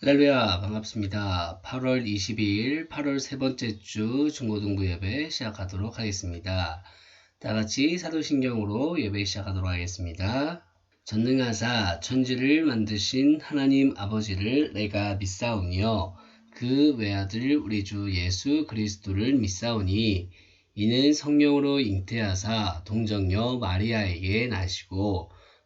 할렐루야 반갑습니다. 8월 22일 8월 세 번째 주 중고등부 예배 시작하도록 하겠습니다. 다 같이 사도신경으로 예배 시작하도록 하겠습니다. 전능하사 천지를 만드신 하나님 아버지를 내가 믿사오니요 그 외아들 우리 주 예수 그리스도를 믿사오니 이는 성령으로 잉태하사 동정녀 마리아에게 나시고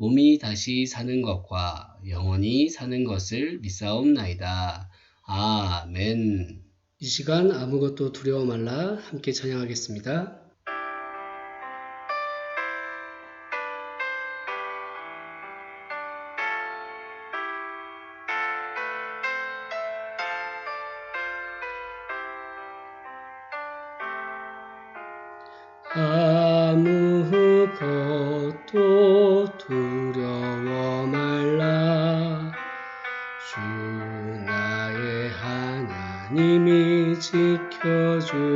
몸이 다시 사는 것과 영원히 사는 것을 믿사옵나이다. 아멘. 이 시간 아무것도 두려워 말라 함께 찬양하겠습니다. 아 나의 하나님이 지켜주시네.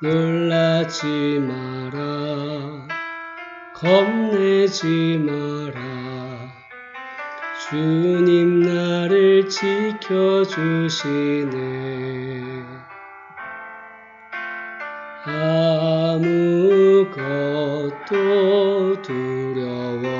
놀라지 마라. 겁내지 마라. 주님 나를 지켜주시네. 아무것도 두려워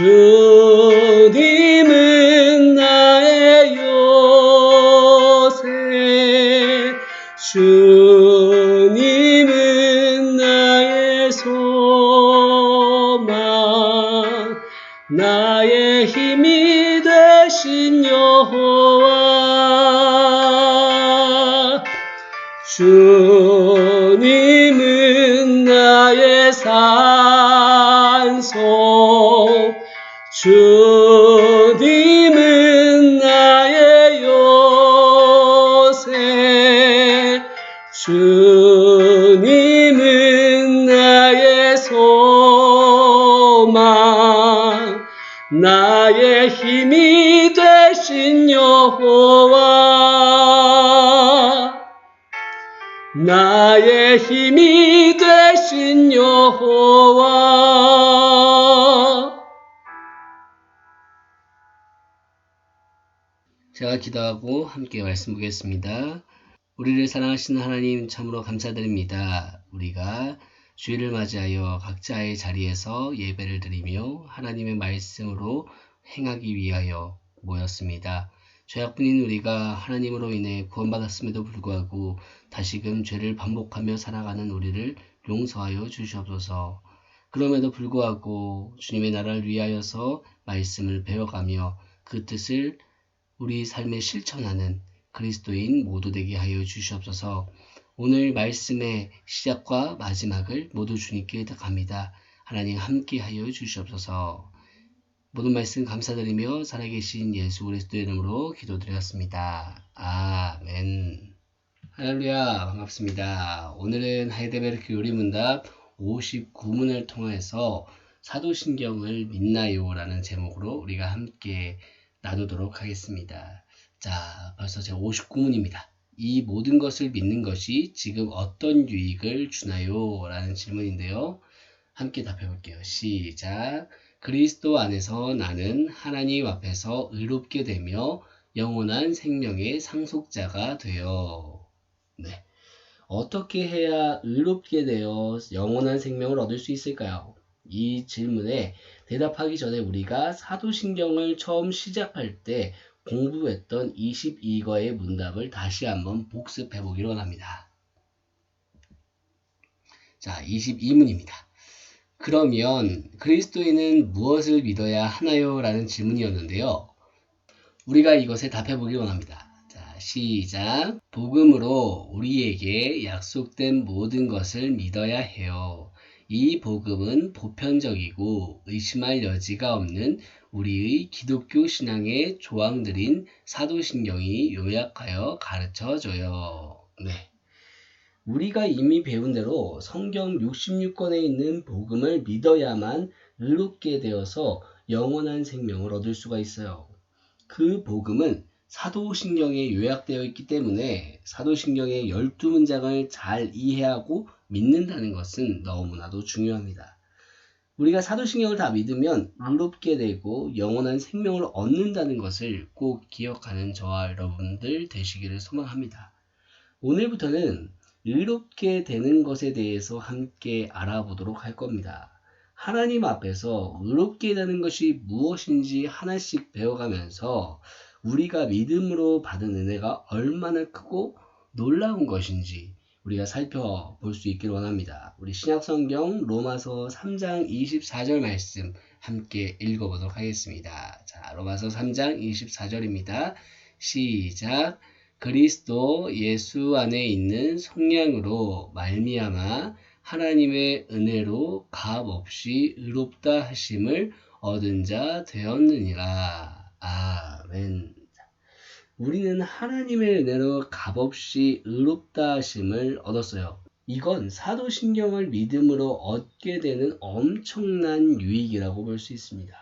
주님은 나의 요새 주님은 나의 소망 나의 힘이 되신 여호와. 주님은 나의 산소 주님은 나의 요새 주님은 나의 소망 나의 힘이 되신 여호와. 나의 힘이 되신 여호와 제가 기도하고 함께 말씀 보겠습니다. 우리를 사랑하시는 하나님 참으로 감사드립니다. 우리가 주일을 맞이하여 각자의 자리에서 예배를 드리며 하나님의 말씀으로 행하기 위하여 모였습니다. 죄악뿐인 우리가 하나님으로 인해 구원받았음에도 불구하고 다시금 죄를 반복하며 살아가는 우리를 용서하여 주시옵소서. 그럼에도 불구하고 주님의 나라를 위하여서 말씀을 배워가며 그 뜻을 우리 삶에 실천하는 그리스도인 모두 되게 하여 주시옵소서. 오늘 말씀의 시작과 마지막을 모두 주님께 덕합니다. 하나님 함께 하여 주시옵소서. 모든 말씀 감사드리며 살아계신 예수 그리스도의 이름으로 기도드렸습니다. 아멘. 할렐루야 반갑습니다. 오늘은 하이데베르크 요리문답 59문을 통해서 사도신경을 믿나요? 라는 제목으로 우리가 함께 나누도록 하겠습니다. 자, 벌써 제 59문입니다. 이 모든 것을 믿는 것이 지금 어떤 유익을 주나요? 라는 질문인데요. 함께 답해 볼게요. 시작. 그리스도 안에서 나는 하나님 앞에서 의롭게 되며 영원한 생명의 상속자가 되어. 네. 어떻게 해야 의롭게 되어 영원한 생명을 얻을 수 있을까요? 이 질문에 대답하기 전에 우리가 사도신경을 처음 시작할 때 공부했던 22거의 문답을 다시 한번 복습해 보기로 합니다. 자, 22문입니다. 그러면 그리스도인은 무엇을 믿어야 하나요? 라는 질문이었는데요. 우리가 이것에 답해 보기 원합니다. 자, 시작. 복음으로 우리에게 약속된 모든 것을 믿어야 해요. 이 복음은 보편적이고 의심할 여지가 없는 우리의 기독교 신앙의 조항들인 사도신경이 요약하여 가르쳐 줘요. 네. 우리가 이미 배운 대로 성경 66권에 있는 복음을 믿어야만 의롭게 되어서 영원한 생명을 얻을 수가 있어요. 그 복음은 사도신경에 요약되어 있기 때문에 사도신경의 12문장을 잘 이해하고 믿는다는 것은 너무나도 중요합니다. 우리가 사도신경을 다 믿으면 의롭게 되고 영원한 생명을 얻는다는 것을 꼭 기억하는 저와 여러분들 되시기를 소망합니다. 오늘부터는 의롭게 되는 것에 대해서 함께 알아보도록 할 겁니다. 하나님 앞에서 의롭게 되는 것이 무엇인지 하나씩 배워가면서 우리가 믿음으로 받은 은혜가 얼마나 크고 놀라운 것인지 우리가 살펴볼 수 있기를 원합니다. 우리 신약성경 로마서 3장 24절 말씀 함께 읽어보도록 하겠습니다. 자, 로마서 3장 24절입니다. 시작. 그리스도 예수 안에 있는 성량으로 말미암아 하나님의 은혜로 값 없이 의롭다 하심을 얻은 자 되었느니라. 아멘. 우리는 하나님의 은혜로 값없이 의롭다 하심을 얻었어요. 이건 사도신경을 믿음으로 얻게 되는 엄청난 유익이라고 볼 수 있습니다.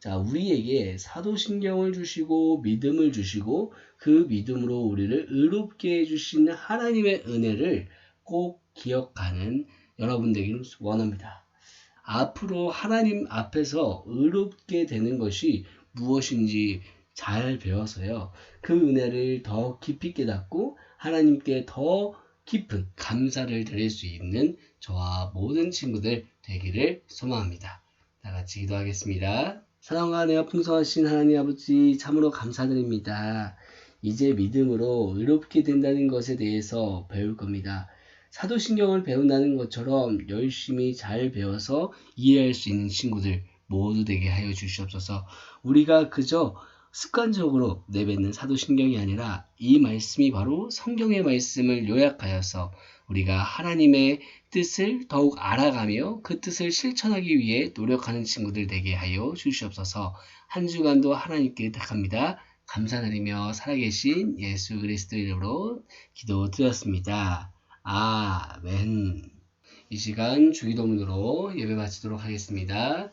자, 우리에게 사도신경을 주시고 믿음을 주시고 그 믿음으로 우리를 의롭게 해주시는 하나님의 은혜를 꼭 기억하는 여러분 되기를 원합니다. 앞으로 하나님 앞에서 의롭게 되는 것이 무엇인지 잘 배워서요. 그 은혜를 더 깊이 깨닫고 하나님께 더 깊은 감사를 드릴 수 있는 저와 모든 친구들 되기를 소망합니다. 다 같이 기도하겠습니다. 사랑과 은혜가 풍성하신 하나님 아버지 참으로 감사드립니다. 이제 믿음으로 의롭게 된다는 것에 대해서 배울 겁니다. 사도신경을 배운다는 것처럼 열심히 잘 배워서 이해할 수 있는 친구들 모두 되게 하여 주시옵소서. 우리가 그저 습관적으로 내뱉는 사도신경이 아니라 이 말씀이 바로 성경의 말씀을 요약하여서 우리가 하나님의 뜻을 더욱 알아가며 그 뜻을 실천하기 위해 노력하는 친구들 되게 하여 주시옵소서 한 주간도 하나님께 택합니다. 감사드리며 살아계신 예수 그리스도 이름으로 기도드렸습니다. 아멘. 이 시간 주기도문으로 예배 마치도록 하겠습니다.